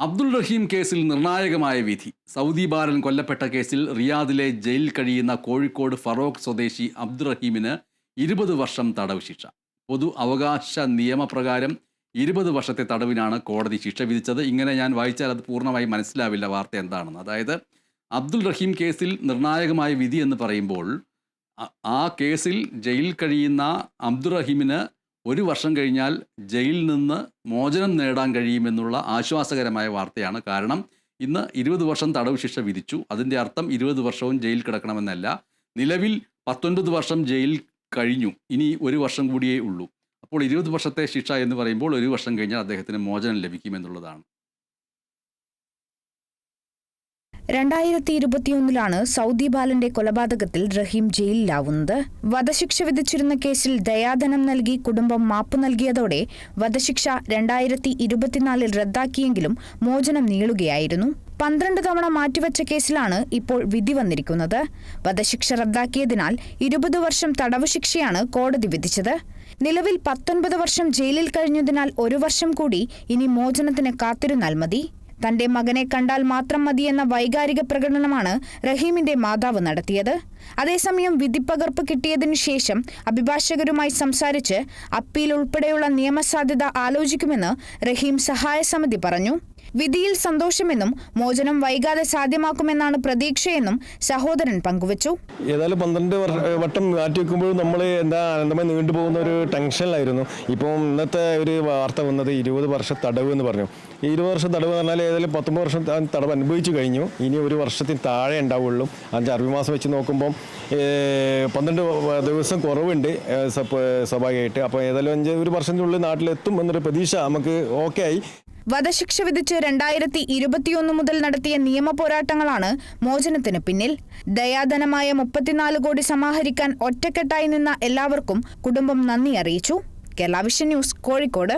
അബ്ദുൾ റഹീം കേസിൽ നിർണായകമായ വിധി. സൗദി ബാലൻ കൊല്ലപ്പെട്ട കേസിൽ റിയാദിലെ ജയിൽ കഴിയുന്ന കോഴിക്കോട് ഫറോക്ക് സ്വദേശി അബ്ദുൾ റഹീമിന് ഇരുപത് വർഷം തടവ് ശിക്ഷ. പൊതു അവകാശ നിയമപ്രകാരം ഇരുപത് വർഷത്തെ തടവിനാണ് കോടതി ശിക്ഷ വിധിച്ചത്. ഇങ്ങനെ ഞാൻ വായിച്ചാൽ അത് പൂർണമായി മനസ്സിലാവില്ല വാർത്ത എന്താണെന്ന്. അതായത് അബ്ദുൾ റഹീം കേസിൽ നിർണായകമായ വിധി എന്ന് പറയുമ്പോൾ ആ- കേസിൽ ജയിലിൽ കഴിയുന്ന അബ്ദുൾ റഹീമിന് ഒരു വർഷം കഴിഞ്ഞാൽ ജയിലിൽ നിന്ന് മോചനം നേടാൻ കഴിയുമെന്നുള്ള ആശ്വാസകരമായ വാർത്തയാണ്. കാരണം ഇന്ന് ഇരുപത് വർഷം തടവ് ശിക്ഷ വിധിച്ചു. അതിന്റെ അർത്ഥം ഇരുപത് വർഷവും ജയിലിൽ കിടക്കണമെന്നല്ല. നിലവിൽ പത്തൊൻപത് വർഷം ജയിലിൽ കഴിഞ്ഞു. ഇനി ഒരു വർഷം കൂടിയേ ഉള്ളൂ. അപ്പോൾ ഇരുപത് വർഷത്തെ ശിക്ഷ എന്ന് പറയുമ്പോൾ ഒരു വർഷം കഴിഞ്ഞാൽ അദ്ദേഹത്തിന് മോചനം ലഭിക്കുമെന്നുള്ളതാണ്. രണ്ടായിരത്തി ഇരുപത്തിയൊന്നിലാണ് സൗദി ബാലന്റെ കൊലപാതകത്തിൽ റഹീം ജയിലിലാവുന്നത്. വധശിക്ഷ വിധിച്ചിരുന്ന കേസിൽ ദയാധനം നൽകി കുടുംബം മാപ്പ് നൽകിയതോടെ വധശിക്ഷ രണ്ടായിരത്തി ഇരുപത്തിനാലിൽ റദ്ദാക്കിയെങ്കിലും മോചനം നീളുകയായിരുന്നു. പന്ത്രണ്ട് തവണ മാറ്റിവെച്ച കേസിലാണ് ഇപ്പോൾ വിധി വന്നിരിക്കുന്നത്. വധശിക്ഷ റദ്ദാക്കിയതിനാൽ ഇരുപത് വർഷം തടവ് ശിക്ഷയാണ് കോടതി വിധിച്ചത്. നിലവിൽ പത്തൊൻപത് വർഷം ജയിലിൽ കഴിഞ്ഞതിനാൽ ഒരു വർഷം കൂടി ഇനി മോചനത്തിന് കാത്തിരുന്നാൽ മതി. തന്റെ മകനെ കണ്ടാൽ മാത്രം മതിയെന്ന വൈകാരിക പ്രകടനമാണ് റഹീമിന്റെ മാതാവ് നടത്തിയത്. അതേസമയം വിധിപ്പകർപ്പ് കിട്ടിയതിനു ശേഷം അഭിഭാഷകരുമായി സംസാരിച്ച് അപ്പീൽ ഉൾപ്പെടെയുള്ള നിയമസാധ്യത ആലോചിക്കുമെന്ന് റഹീം സഹായ സമിതി പറഞ്ഞു. വിധിയിൽ സന്തോഷമെന്നും മോചനം വൈകാതെ സാധ്യമാക്കുമെന്നാണ് പ്രതീക്ഷയെന്നും സഹോദരൻ പങ്കുവച്ചു. ഏതായാലും പന്ത്രണ്ട് വട്ടം മാറ്റി വെക്കുമ്പോഴും നമ്മൾ എന്താ അനന്തമായി നീണ്ടുപോകുന്ന ഒരു ടെൻഷനിലായിരുന്നു. ഇപ്പം ഇന്നത്തെ ഒരു വാർത്ത വന്നത് ഇരുപത് വർഷ തടവ് എന്ന് പറഞ്ഞു. ഈ ഇരുപത് വർഷം തടവ് പറഞ്ഞാൽ ഏതായാലും പത്തൊമ്പത് വർഷം തടവ് അനുഭവിച്ചു കഴിഞ്ഞു. ഇനി ഒരു വർഷത്തിന് താഴെ ഉണ്ടാവുള്ളൂ. അഞ്ച് അറുപത് മാസം വെച്ച് നോക്കുമ്പം പന്ത്രണ്ട് ദിവസം കുറവുണ്ട് സ്വാഭാവികമായിട്ട്. അപ്പോൾ ഏതായാലും അഞ്ച് ഒരു വർഷത്തിനുള്ളിൽ നാട്ടിലെത്തും എന്നൊരു പ്രതീക്ഷ നമുക്ക് ഓക്കെ ആയി. വധശിക്ഷ വിധിച്ച് രണ്ടായിരത്തി ഇരുപത്തിയൊന്ന് മുതൽ നടത്തിയ നിയമ പോരാട്ടങ്ങളാണ് മോചനത്തിന് പിന്നിൽ. ദയാധനമായ മുപ്പത്തിനാല് കോടി സമാഹരിക്കാൻ ഒറ്റക്കെട്ടായി നിന്ന എല്ലാവർക്കും കുടുംബം നന്ദി അറിയിച്ചു. Kerala vision news Kozhikode.